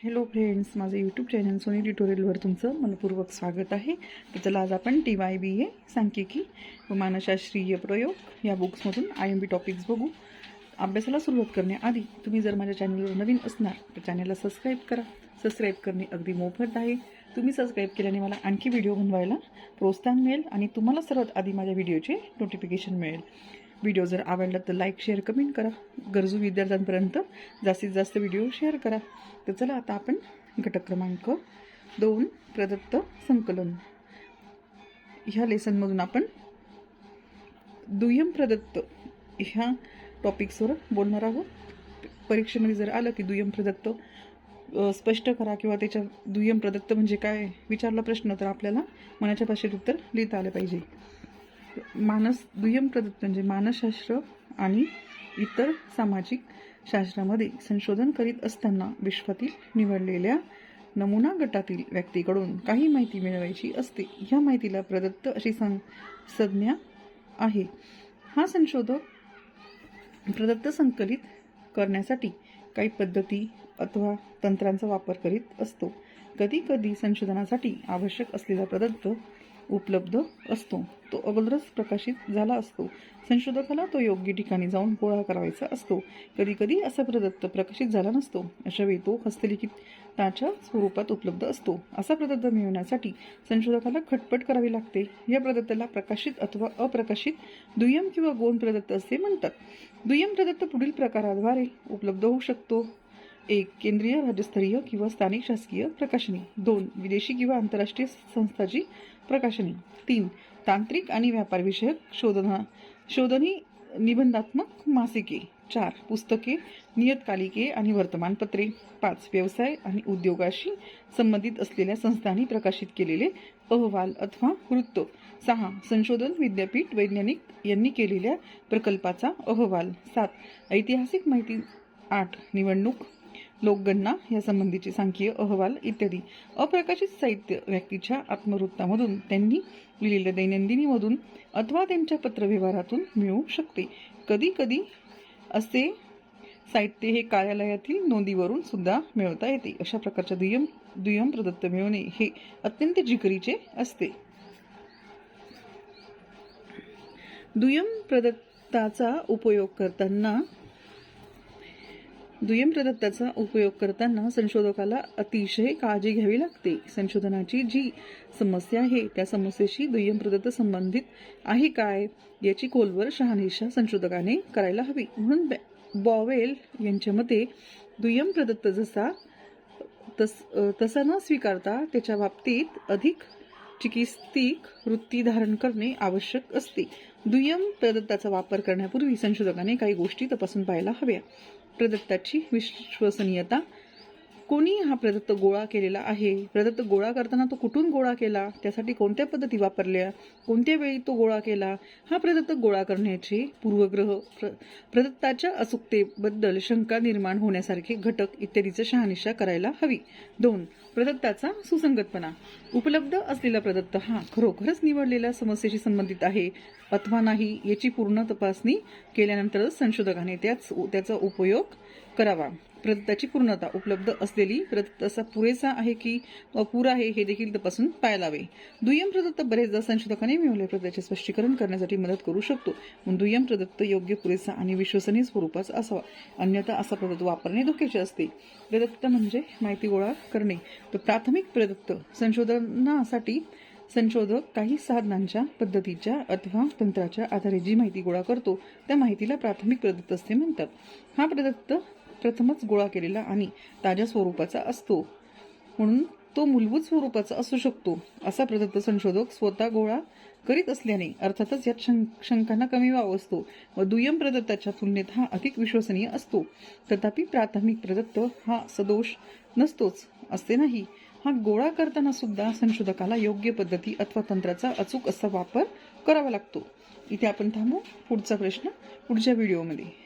Hello friends माझं YouTube channel Soni ट्युटोरियलवर तुमचं मनपूर्वक स्वागत आहे. तर चला आज आपण टी वाय बी ए सांख्यिकी व मानसशास्त्रीय प्रयोग या बुक्समधून आय एम बी टॉपिक्स बघू. अभ्यासाला सुरुवात करण्याआधी तुम्ही जर माझ्या चॅनलवर नवीन असणार तर चॅनलला सबस्क्राईब करा. सबस्क्राईब करणे अगदी मोफत आहे. तुम्ही सबस्क्राईब केल्याने मला आणखी व्हिडिओ बनवायला प्रोत्साहन मिळेल आणि तुम्हाला सर्वात आधी माझ्या व्हिडिओचे नोटिफिकेशन मिळेल. व्हिडिओ जर आवडला तर लाईक शेअर कमेंट करा. गरजू विद्यार्थ्यांपर्यंत जास्तीत जास्त व्हिडिओ शेअर करा. तर चला आता आपण घटक क्रमांक दोन प्रदत्त संकलन. ह्या लेसनमधून आपण दुय्यम प्रदत्त ह्या टॉपिक्सवर बोलणार आहोत. परीक्षेमध्ये जर आलं की दुय्यम प्रदत्त स्पष्ट करा किंवा त्याच्या दुय्यम प्रदत्त म्हणजे काय विचारला प्रश्न तर आपल्याला मनाच्या भाषेत उत्तर लिहिता आलं पाहिजे. मानस दुय्यम प्रदत्त म्हणजे मानसशास्त्र आणि इतर सामाजिक शास्त्रामध्ये संशोधन करीत असताना विश्वातील निवडलेल्या नमुना गटातील व्यक्तीकडून काही माहिती मिळवायची असते. ह्या माहितीला प्रदत्त अशी सं संज्ञा आहे. हा संशोधक प्रदत्त संकलित करण्यासाठी काही पद्धती अथवा तंत्रांचा वापर करीत असतो. कधी कधी संशोधनासाठी आवश्यक असलेला प्रदत्त उपलब्ध असतो. तो अगोदरच प्रकाशित झाला असतो. संशोधकाला तो योग्य ठिकाणी जाऊन गोळा करावायचा असतो. कधी कधी असा प्रदत्त प्रकाशित झाला नसतो. अशावेळी तो हस्तलिखिताच्या स्वरूपात उपलब्ध असतो. असा प्रदत्त मिळवण्यासाठी संशोधकाला खटपट करावी लागते. या प्रदत्ताला प्रकाशित अथवा अप्रकाशित दुय्यम किंवा गौण प्रदत्त असे म्हणतात. दुय्यम प्रदत्त पुढील प्रकाराद्वारे उपलब्ध होऊ शकतो. एक केंद्रीय राज्यस्तरीय किंवा स्थानिक शासकीय प्रकाशने. दोन विदेशी किंवा आंतरराष्ट्रीय संस्थाची प्रकाशने. तीन तांत्रिक आणि व्यापारविषयक शोधना शोधनी निबंधात्मक मासिके. चार पुस्तके नियतकालिके आणि वर्तमानपत्रे. पाच व्यवसाय आणि उद्योगाशी संबंधित असलेल्या संस्थांनी प्रकाशित केलेले अहवाल अथवा वृत्त. सहा संशोधन विद्यापीठ वैज्ञानिक यांनी केलेल्या प्रकल्पाचा अहवाल. सात ऐतिहासिक माहिती. आठ निवडणूक लोकगणना यासंबंधीचे संबंधीचे अहवाल इत्यादी अप्रकाशित साहित्य व्यक्तीच्या आत्मवृत्तामधून त्यांनी लिहिलेल्या दैनंदिनीमधून अथवा त्यांच्या पत्रव्यवहारातून मिळू शकते. कधी कधी असे साहित्य हे कार्यालयातील नोंदीवरून सुद्धा मिळवता येते. अशा प्रकारच्या दुय्यम दुय्यम प्रदत्त मिळवणे हे अत्यंत जिकरीचे असते. दुय्यम प्रदत्ताचा उपयोग करताना दुय्यम प्रदत्ताचा उपयोग करताना संशोधकाला अतिशय काळजी घ्यावी लागते. संशोधनाची जी समस्या आहे त्या समस्येशी दुय्यम प्रदत्त संबंधित आहे काय याची खोलवर शहानिशा संशोधकाने करायला हवी. म्हणून बॅ- बॉवेल यांच्या मते दुय्यम प्रदत्त जसा तस तसा न स्वीकारता त्याच्या बाबतीत अधिक चिकित्सिक वृत्ती धारण करणे आवश्यक असते. दुय्यम प्रदत्ताचा वापर करण्यापूर्वी संशोधकाने काही गोष्टी तपासून पाहायला हव्या. प्रदत्ताची विश्वसनीयता. कोणी हा प्रदत्त गोळा केलेला आहे? प्रदत्त गोळा करताना तो कुठून गोळा केला? त्यासाठी कोणत्या पद्धती वापरल्या? कोणत्या वेळी तो गोळा केला? हा प्रदत्त गोळा करण्याचे पूर्वग्रह प्र प्रदत्ताच्या अचूकतेबद्दल शंका निर्माण होण्यासारखे घटक इत्यादीचं शहानिशा करायला हवी. दोन प्रदत्ताचा सुसंगतपणा. उपलब्ध असलेला प्रदत्त हा खरोखरच निवडलेल्या समस्येशी संबंधित आहे. अथवा नाही याची पूर्ण तपासणी केल्यानंतरच संशोधकाने त्याच त्याचा उपयोग करावा. प्रदत्ताची पूर्णता उपलब्ध असलेली प्रदत्त असा पुरेसा आहे की अपुरा आहे हे देखील तपासून पाहायला हवे. दुय्यम प्रदत्त बरेचदा संशोधकाने मिळवले प्रदत्ताचे स्पष्टीकरण करण्यासाठी मदत करू शकतो. म्हणून दुय्यम प्रदत्त योग्य पुरेसा आणि विश्वसनीय स्वरूपाचा असावा. अन्यथा असा प्रदत्त वापरणे धोक्याचे असते. प्रदत्त म्हणजे माहिती गोळा करणे. तर प्राथमिक प्रदत्त संशोधनासाठी संशोधक काही साधनांच्या पद्धतीच्या अथवा तंत्राच्या आधारे जी माहिती गोळा करतो त्या माहितीला प्राथमिक प्रदत्त असे म्हणतात. हा प्रदत्त प्रथमच गोळा केलेला आणि ताज्या स्वरूपाचा असतो. म्हणून तो मूलभूत स्वरूपाचा असू शकतो असा प्रदत्त संशोधक स्वतः गोळा करीत असल्याने अर्थातच यात शं शंकांना कमी वाव असतो व दुय्यम प्रदत्ताच्या तुलनेत हा अधिक विश्वसनीय असतो. तथापि प्राथमिक प्रदत्त हा सदोष नसतोच असते नाही. हा गोळा करताना सुद्धा संशोधकाला योग्य पद्धती अथवा तंत्राचा अचूक असा वापर करावा लागतो. इथे आपण थांबू. पुढचा प्रश्न पुढच्या व्हिडिओमध्ये.